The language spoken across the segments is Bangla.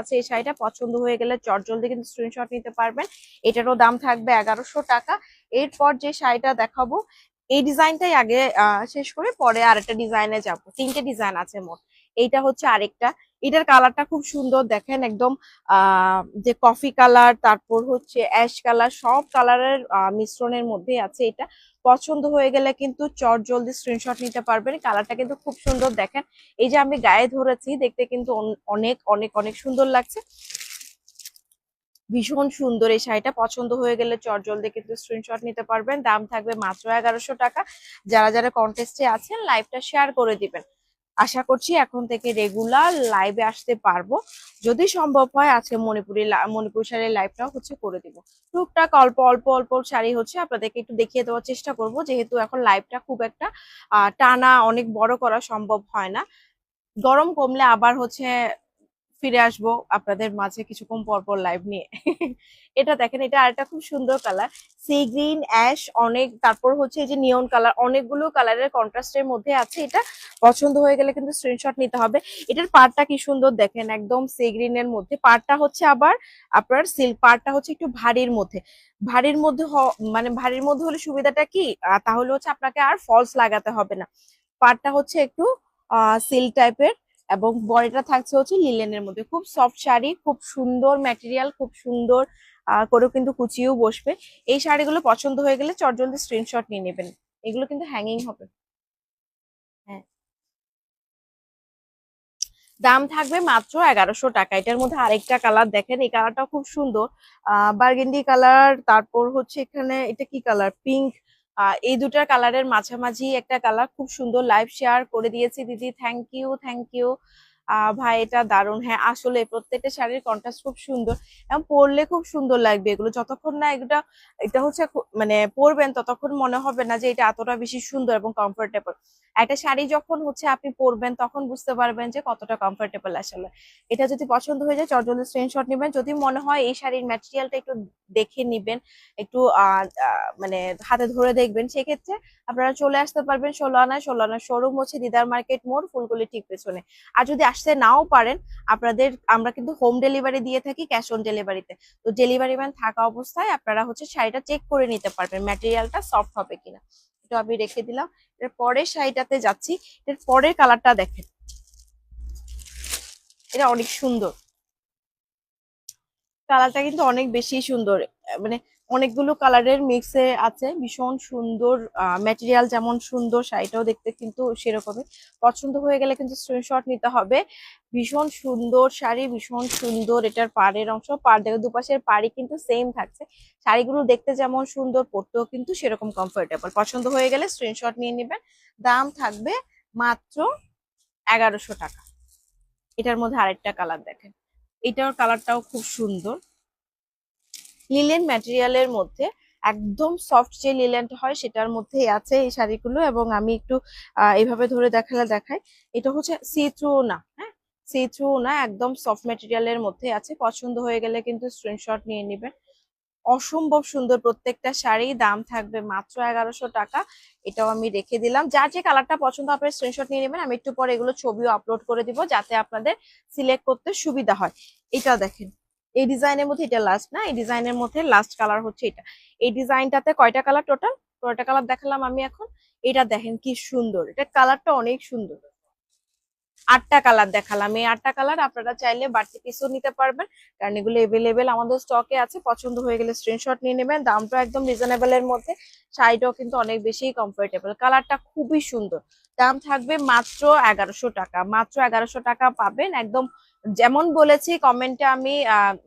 আছে এই শাড়িটা, পছন্দ হয়ে গেলে চটজলদি কিন্তু স্ক্রিনশট নিতে পারবেন। এটারও দাম থাকবে এগারোশো টাকা। এরপর যে শাড়িটা দেখাবো, এই ডিজাইনটাই আগে শেষ করে পরে আর একটা ডিজাইনে যাব। তিনটে ডিজাইন আছে মোট। এইটা হচ্ছে আরেকটা। এটার কালারটা খুব সুন্দর, দেখেন একদম যে কফি কালার তারপর হচ্ছে অ্যাশ কালার সব কালারের মিশ্রণের মধ্যে আছে এটা। পছন্দ হয়ে গেলে কিন্তু চট জলদি স্ক্রিনশট নিতে পারবেন। কালারটা কিন্তু খুব সুন্দর, দেখেন। এই যে আমি গায়ে ধরেছি, দেখতে কিন্তু অন- অনেক অনেক অনেক সুন্দর লাগছে। ভীষণ সুন্দর এই শাড়িটা। পছন্দ হয়ে গেলে চট জলদি কিন্তু স্ক্রিনশট নিতে পারবেন। দাম থাকবে মাত্র এগারোশো টাকা। যারা যারা কন্টেস্টে আছেন লাইভটা শেয়ার করে দিবেন। আশা করছি এখন থেকে রেগুলার লাইভে আসতে পারব। যদি সম্ভব হয়, আজকে মণিপুরি মণিপুর শাড়ির লাইভটাও হচ্ছে করে দিব। টুকটাক অল্প অল্প অল্প শাড়ি হচ্ছে, আপনাদেরকে একটু দেখিয়ে দেওয়ার চেষ্টা করব। যেহেতু এখন লাইভটা খুব একটা টানা অনেক বড় করা সম্ভব হয় না। গরম কমলে আবার হচ্ছে ফিরে আসব আপনাদের মাঝে কিছুক্ষণ পর পর লাইভ নিয়ে। এটা দেখেন, এটা আরেকটা খুব সুন্দর কালার সি গ্রিন অ্যাশ অনেক, তারপর হচ্ছে এই যে নিয়ন কালার অনেকগুলো কালারের কন্ট্রাস্টের মধ্যে আছে। এটা পছন্দ হয়ে গেলে কিন্তু স্ক্রিনশট নিতে হবে। এটার পাড়টা কি সুন্দর দেখেন, একদম সি গ্রিন এর মধ্যে। পাড়টা হচ্ছে আবার আপনার সিল্ক পার্টটা হচ্ছে একটু ভারীর মধ্যে। ভারীর মধ্যে মানে ভারীর মধ্যে হলে সুবিধাটা কি? তাহলে হচ্ছে আপনাকে আর ফলস লাগাতে হবে না। পাড়টা হচ্ছে একটু সিল্ক টাইপের এবং বডিটা থাকছে হচ্ছে লিলেনের মধ্যে। খুব সফট শাড়ি, খুব সুন্দর ম্যাটেরিয়াল খুব সুন্দর করেও কিন্তু কুচিয়েও বসবে। এই শাড়িগুলো পছন্দ হয়ে গেলে চটজলদি স্ক্রিনশট নিয়ে নেবেন। এগুলো কিন্তু হ্যাঙ্গিং হবে। হ্যাঁ। দাম থাকবে মাত্র এগারোশো টাকা। এটার মধ্যে আরেকটা কালার দেখেন, এই কালারটাও খুব সুন্দর। আহ বার্গেন্ডি কালার তারপর হচ্ছে এখানে, এটা কি কালার পিঙ্ক এই দুটার কালারের মাঝামাঝি একটা কালার খুব সুন্দর লাইভ শেয়ার করে দিয়েছি দিদি। থ্যাংক ইউ থ্যাংক ইউ ভাই, এটা দারুণ। হ্যাঁ আসলে প্রত্যেকটা শাড়ির কন্ট্রাস্ট খুব সুন্দর এবং পরলে খুব সুন্দর লাগবে এগুলো। যতক্ষণ না এগুলা, এটা হচ্ছে মানে পরবেন, ততক্ষণ মনে হবে না যে এটা এতটা বেশি সুন্দর এবং কমফোর্টেবল একটা শাড়ি যখন হচ্ছে আপনি পরবেন, তখন বুঝতে পারবেন যে কতটা কমফোর্টেবল আসলে। এটা যদি পছন্দ হয়ে যায় চটজলদি স্ক্রিনশট নেবেন। যদি মনে হয় এই শাড়ির ম্যাটেরিয়ালটা একটু দেখে নিবেন, একটু মানে হাতে ধরে দেখবেন। সেক্ষেত্রে আপনারা চলে আসতে পারবেন ষোলো আনা ষোলো আনা শোরুম হচ্ছে দিদার মার্কেট মোড়, ফুলগুলি ঠিক পেছনে। আর যদি আসতে নাও পারেন, আপনাদের, আমরা কিন্তু হোম ডেলিভারি দিয়ে থাকি ক্যাশ অন ডেলিভারিতে তো। ডেলিভারি ম্যান থাকা অবস্থায় আপনারা হচ্ছে শাড়িটা চেক করে নিতে পারবেন ম্যাটেরিয়ালটা সফট হবে কিনা। এটা আমি রেখে দিলাম। এর পরের শাড়িটাতে যাচ্ছি। এর পরের কালারটা দেখেন। এটা অনেক সুন্দর। কালারটা কিন্তু অনেক বেশি সুন্দর। মানে অনেকগুলো কালারের মিক্সে আছে। ভীষণ সুন্দর ম্যাটেরিয়াল যেমন সুন্দর, শাড়িটাও দেখতে কিন্তু সেরকমই। পছন্দ হয়ে গেলে কিন্তু স্ক্রিনশট নিতে হবে। ভীষণ সুন্দর শাড়ি, ভীষণ সুন্দর এটার পাড়ের অংশ। পাড় দেখে, দুপাশের পাড়ি কিন্তু সেম থাকছে। শাড়িগুলো দেখতে যেমন সুন্দর, পরতেও কিন্তু সেরকম কমফোর্টেবল পছন্দ হয়ে গেলে স্ক্রিনশট নিয়ে নেবেন। দাম থাকবে মাত্র এগারোশো টাকা। এটার মধ্যে আরেকটা কালার দেখেন। এটার কালারটাও খুব সুন্দর। লিলেন ম্যাটেরিয়ালের মধ্যে একদম সফট যে লিল্যান্ড হয় সেটার মধ্যেই আছে এই শাড়িগুলো এবং আমি একটু এইভাবে ধরে দেখালে দেখাই। এটা হচ্ছে সি থ্রু না হ্যাঁ? সি থ্রু না একদম সফট ম্যাটেরিয়ালের মধ্যে আছে। পছন্দ হয়ে গেলে কিন্তু স্ক্রিনশট নিয়ে নেবেন। অসম্ভব সুন্দর। প্রত্যেকটা শাড়ি দাম থাকবে মাত্র এগারোশো টাকা। এটাও আমি রেখে দিলাম। যার যে কালারটা পছন্দ, আপনার স্ক্রিনশট নিয়ে নেবেন। আমি একটু পরে এগুলো ছবিও আপলোড করে দিব যাতে আপনাদের সিলেক্ট করতে সুবিধা হয়। এটা দেখেন, এই ডিজাইনের মধ্যে এটা লাস্ট না, এই ডিজাইনের মধ্যে লাস্ট কালার হচ্ছে এটা। এই ডিজাইনটাতে কয়টা কালার টোটাল কয়টা কালার দেখালাম আমি এখন? এটা দেখেন কি সুন্দর। এটা কালারটা অনেক সুন্দর। আটটা কালার দেখালাম। এই আটটা কালার আপনারা চাইলে বাড়তি পিসও নিতে পারবেন, কারণ এগুলো এভেলেবেল আমাদের স্টকে আছে। পছন্দ হয়ে গেলে স্ক্রিনশট নিয়ে নেবেন। দামটা একদম রিজনেবল এর মধ্যে শাড়িটাও কিন্তু অনেক বেশি কমফোর্টেবল কালারটা খুবই সুন্দর। দাম থাকবে মাত্র এগারোশো টাকা। মাত্র এগারোশো টাকা পাবেন। একদম যেমন বলেছি কমেন্টে আমি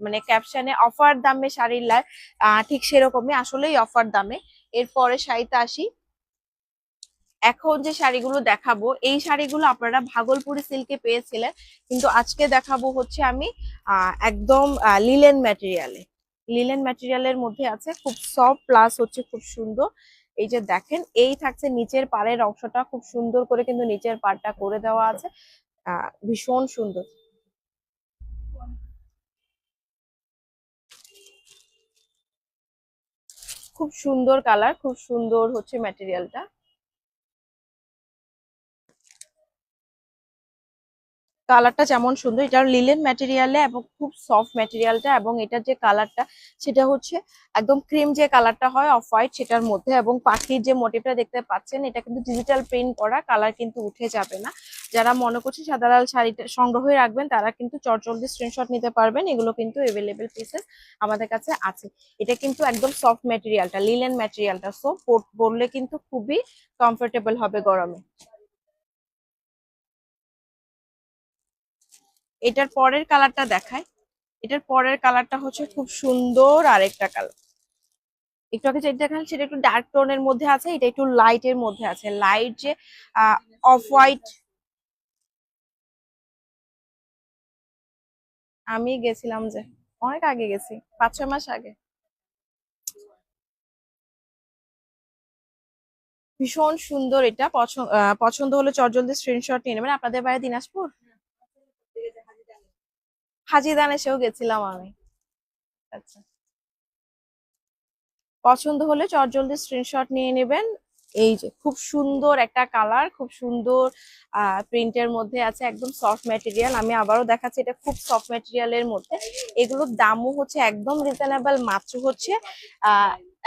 মানে ক্যাপশনে অফার দামে শাড়ির লাইভ ঠিক সেরকমই আসলেই অফার দামে। এরপরে শাড়িতে আসি। এখন যে শাড়িগুলো দেখাবো, এই শাড়িগুলো আপনারা ভাগলপুরি সিল্কে পেয়েছিলেন। কিন্তু আজকে দেখাবো হচ্ছে আমি একদম লিলেন ম্যাটেরিয়ালে লিলেন ম্যাটেরিয়ালের মধ্যে আছে খুব সফট প্লাস হচ্ছে খুব সুন্দর। এই যে দেখেন, এই থাকছে নিচের পাড়ের অংশটা, খুব সুন্দর করে কিন্তু নিচের পাড়টা করে দেওয়া আছে। ভীষণ সুন্দর। খুব সুন্দর কালার খুব সুন্দর হচ্ছে ম্যাটেরিয়ালটা কালারটা যেমন সুন্দর এটা লিলেন ম্যাটেরিয়ালে এবং খুব সফট ম্যাটেরিয়ালটা এবং এটার যে কালারটা সেটা হচ্ছে একদম ক্রিম যে কালারটা হয় অফ হোয়াইট সেটার মধ্যে এবং পাখির যে মোটিভটা দেখতে পাচ্ছেন, এটা কিন্তু ডিজিটাল প্রিন্ট করা কালার কিন্তু উঠে যাবে না। যারা মনে করছে সাদা লাল শাড়িটা সংগ্রহে রাখবেন, তারা কিন্তু চটজলদি স্ক্রিনশট নিতে পারবেন, এগুলো কিন্তু এভেলেবেল পিসেস আমাদের কাছে আছে। এটা কিন্তু একদম সফট ম্যাটেরিয়ালটা লিলেন ম্যাটেরিয়ালটা সো পরলে কিন্তু খুবই কমফোর্টেবল হবে গরমে। এটার পরের কালারটা দেখায় এটার পরের কালারটা হচ্ছে খুব সুন্দর আরেকটা কালার। একটু আগে যেটা দেখান সেটা একটু ডার্ক টোনের মধ্যে আছে, এটা একটু লাইটের মধ্যে আছে। লাইট যে অফ হোয়াইট আমি গেছিলাম যে, অনেক আগে গেছি, পাঁচ, ছয় মাস আগে। ভীষণ সুন্দর এটা পছন্দ পছন্দ হলে চটজলদি স্ক্রিনশট নিয়ে নেবেন। আপনাদের বাড়ি দিনাজপুর? হাজিদান এসেও গেছিলাম আমি। আচ্ছা। পছন্দ হলে চটজলদি স্ক্রিনশট নিয়ে নেবেন। এই যে খুব সুন্দর একটা কালার খুব সুন্দর প্রিন্টের মধ্যে আছে একদম সফট ম্যাটেরিয়াল আমি আবারও দেখাচ্ছি, এটা খুব সফট ম্যাটেরিয়ালের মধ্যে। এগুলোর দামও হচ্ছে একদম রিজনেবল মাত্র হচ্ছে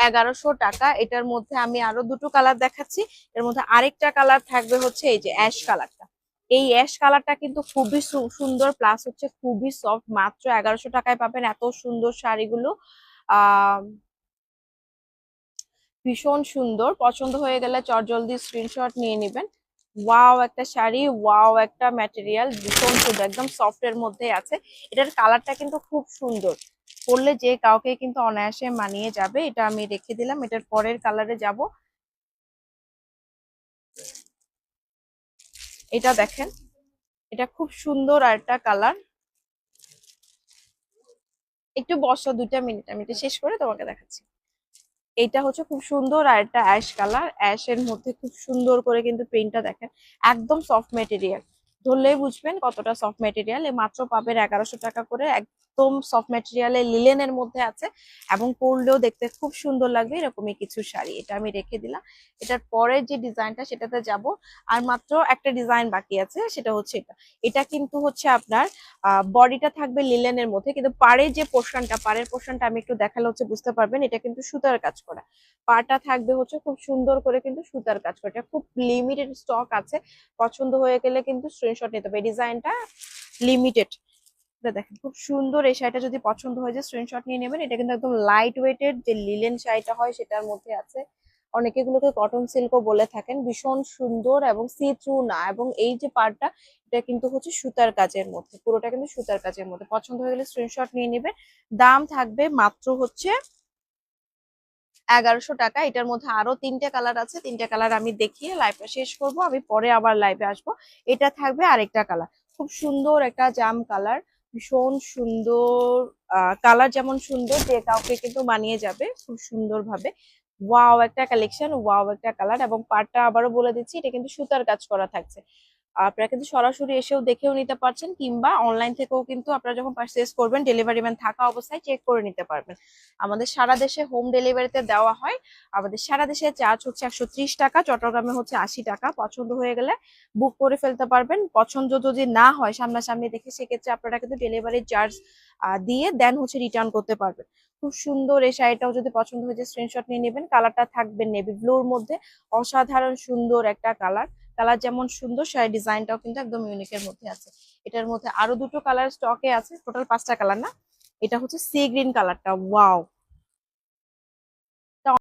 এগারোশো টাকা। এটার মধ্যে আমি আরও দুটো কালার দেখাচ্ছি। এর মধ্যে আরেকটা কালার থাকবে হচ্ছে এই যে অ্যাশ কালারটা এই অ্যাশ কালারটা কিন্তু খুবই সুন্দর প্লাস হচ্ছে খুবই সফট মাত্র এগারোশো টাকায় পাবেন এত সুন্দর শাড়িগুলো। ভীষণ সুন্দর, পছন্দ হয়ে গেলে চটজলদি স্ক্রিনশট নিয়ে নেবেন। ওয়াও একটা শাড়ি ওয়াও একটা ম্যাটেরিয়াল ভীষণ সুন্দর, একদম সফট এর মধ্যে আছে। এটার কালারটা কিন্তু খুব সুন্দর। পরলে যে কাউকে কিন্তু অনায়াসে মানিয়ে যাবে, এটা আমি রেখে দিলাম, এটার পরের কালারে যাব। এটা দেখেন। এটা খুব সুন্দর আর একটা কালার। একটু বসো দুইটা মিনিট, আমি এটা শেষ করে তোমাকে দেখাচ্ছি। এটা হচ্ছে খুব সুন্দর আর একটা অ্যাশ কালার। অ্যাশ এর মধ্যে খুব সুন্দর করে কিন্তু প্রিন্টটা দেখেন। একদম সফট মেটেরিয়াল ধরলেই বুঝবেন কতটা সফট মেটেরিয়াল এ মাত্র পাবেন এগারোশো টাকা করে একদম সফট মেটেরিয়ালে লিলেনের মধ্যে আছে এবং পরলেও দেখতে খুব সুন্দর লাগবে এরকমই কিছু শাড়ি। এটা আমি রেখে দিলাম। এটার পরের যে ডিজাইনটা সেটাতে যাব। আর মাত্র একটা ডিজাইন বাকি আছে, সেটা হচ্ছে এটা। এটা কিন্তু হচ্ছে আপনার বডিটা থাকবে লিলেনের মধ্যে। কিন্তু পাড়ের যে পোর্শনটা পাড়ের পোর্শনটা আমি একটু দেখালে হচ্ছে বুঝতে পারবেন, এটা কিন্তু সুতার কাজ করা। পাটা থাকবে হচ্ছে খুব সুন্দর করে কিন্তু সুতার কাজ করা। এটা খুব লিমিটেড স্টক আছে। পছন্দ হয়ে গেলে কিন্তু স্ক্রিনশট নিতে হবে। ডিজাইনটা লিমিটেড দেখেন, খুব সুন্দর এই শাড়িটা যদি পছন্দ হয়ে যায় স্ক্রিনশট নিয়ে নেবেন। এটা কিন্তু একদম লাইট ওয়েটেড যে লিলেন শাড়িটা হয়, সেটার মধ্যে আছে। অনেকে এগুলোকে কটন সিল্কও বলে থাকেন। ভীষণ সুন্দর এবং সি থ্রু না। এবং এই যে পার্টটা এটা কিন্তু হচ্ছে সুতার কাজের মধ্যে। পুরোটা কিন্তু সুতার কাজের মধ্যে। পছন্দ হয়ে গেলে স্ক্রিনশট নিয়ে নেবে দাম থাকবে মাত্র হচ্ছে এগারোশো টাকা। এটার মধ্যে আরও তিনটে কালার আছে। তিনটে কালার আমি দেখিয়ে লাইভটা শেষ করব। আমি পরে আবার লাইভে আসব। এটা থাকবে আরেকটা কালার। খুব সুন্দর একটা জাম কালার। ভীষণ সুন্দর কালার যেমন সুন্দর যে কাউকে কিন্তু মানিয়ে যাবে খুব সুন্দর ভাবে ওয়াও একটা কালেকশন ওয়াও একটা কালার এবং পাটটা আবারও বলে দিচ্ছি, এটা কিন্তু সুতার কাজ করা থাকছে। আপনারা কিন্তু সরাসরি এসেও দেখেও নিতে পারছেন কিংবা অনলাইন থেকেও কিন্তু আপনারা যখন পারচেস করবেন ডেলিভারি ম্যান থাকা অবস্থায় চেক করে নিতে পারবেন। আমাদের সারা দেশে হোম ডেলিভারিতে দেওয়া হয়। আমাদের সারা দেশে চার্জ হচ্ছে একশো ত্রিশ টাকা, চট্টগ্রামে হচ্ছে আশি টাকা। পছন্দ হয়ে গেলে বুক করে ফেলতে পারবেন। পছন্দ যদি না হয় সামনাসামনি দেখে সেক্ষেত্রে আপনারা কিন্তু ডেলিভারি চার্জ দিয়ে দেন হচ্ছে রিটার্ন করতে পারবেন। খুব সুন্দর এই শাড়িটাও যদি পছন্দ হয়েছে স্ক্রিনশট নিয়ে নেবেন। কালারটা থাকবে নেভি ব্লুর মধ্যে। অসাধারণ সুন্দর একটা কালার কালার যেমন সুন্দর শাড়ি ডিজাইনটাও কিন্তু একদম ইউনিকের মধ্যে আছে। এটার মধ্যে আরও দুটো কালার স্টকে আছে টোটাল পাঁচটা কালার না? এটা হচ্ছে সি গ্রিন কালারটা ওয়াও